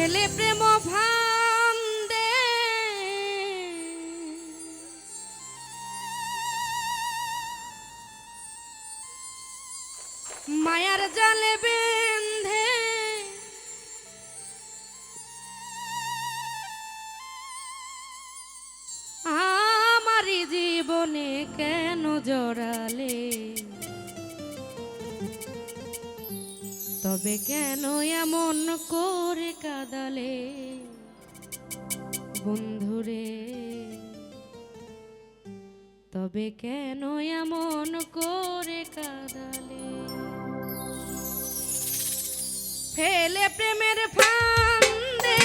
ফেলে প্রেম ফান্দে মায়ার জালে তবে কেন এমন করে কাদালে? বন্ধুরে, তবে কেন এমন করে কাদালে? ফেলে প্রেমের ফান্দে,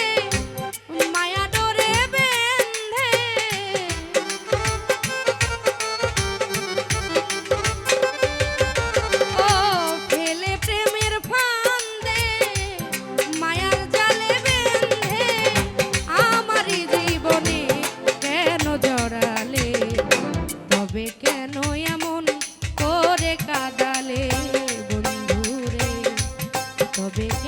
মায়া এমন করে কাদালে বন্ধুরে? তবে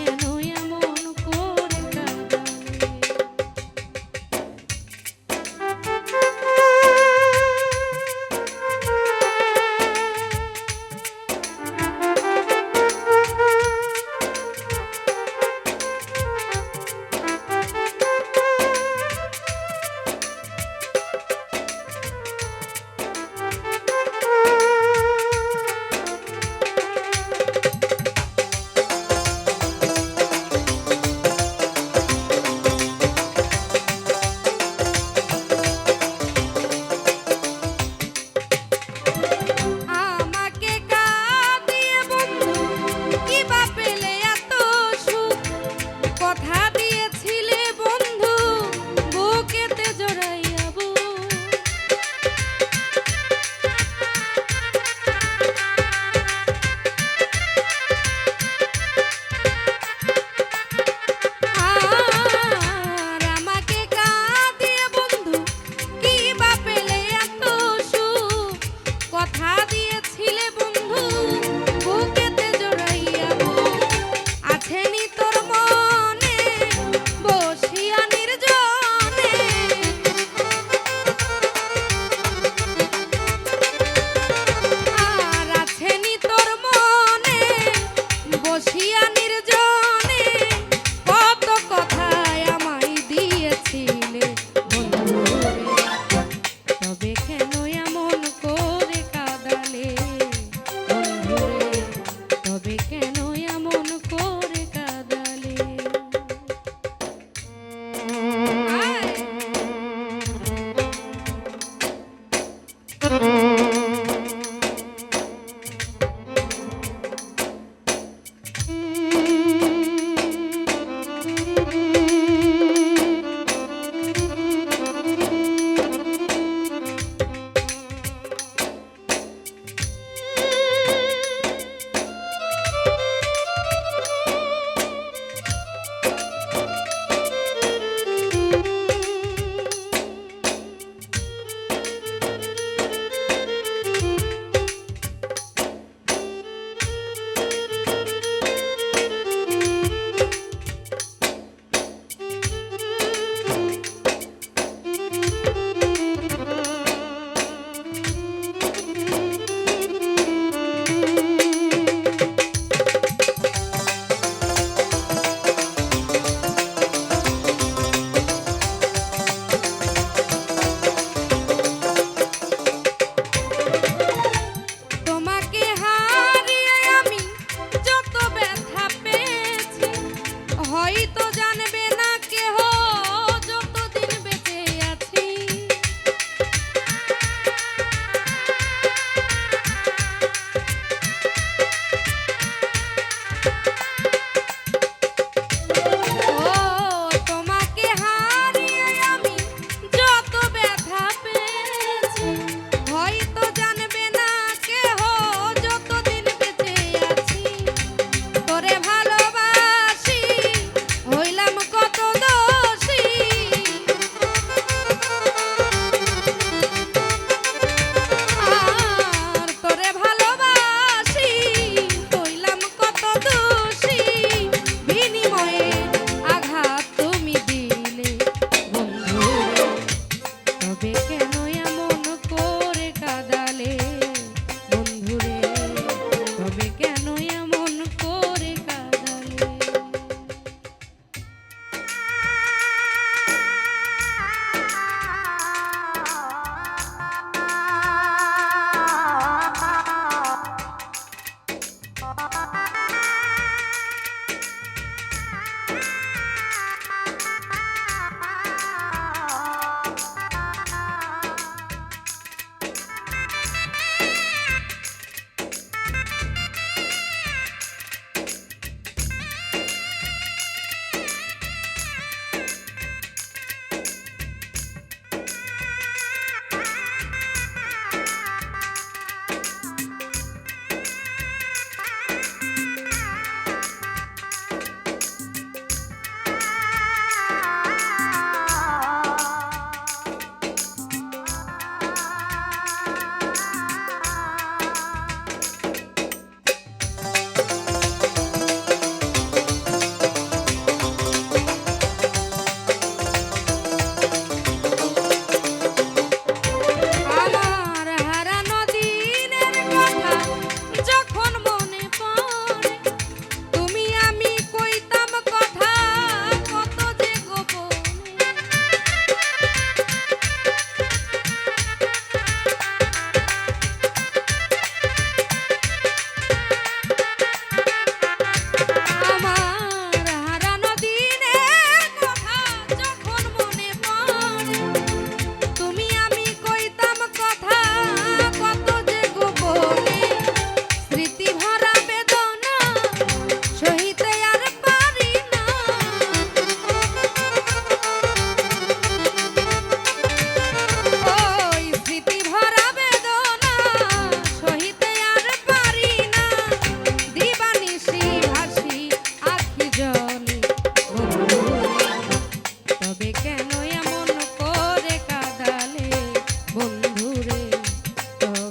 begin.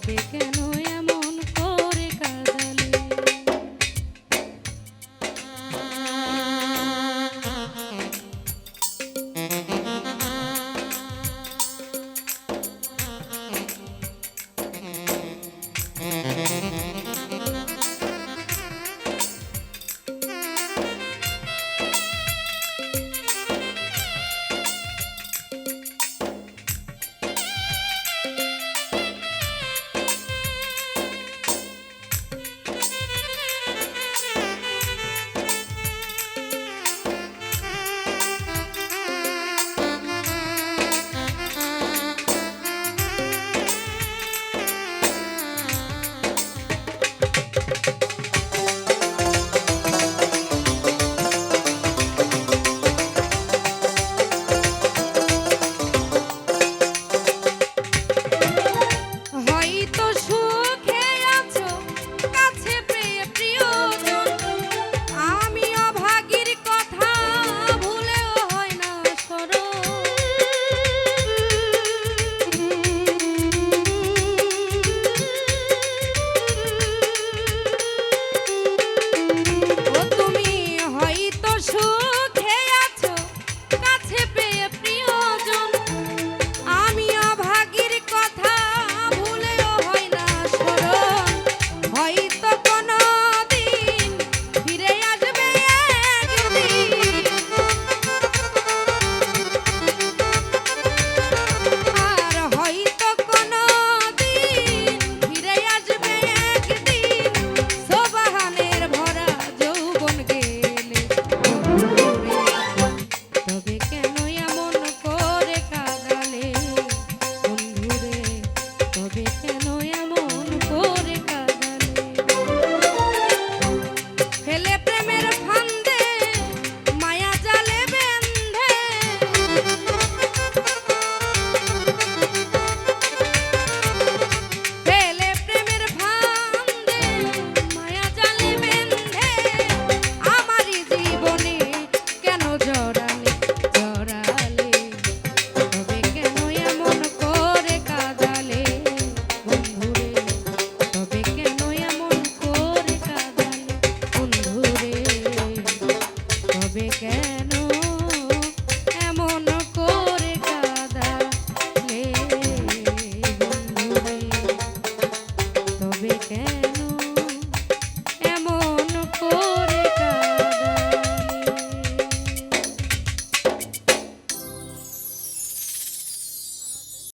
begin. be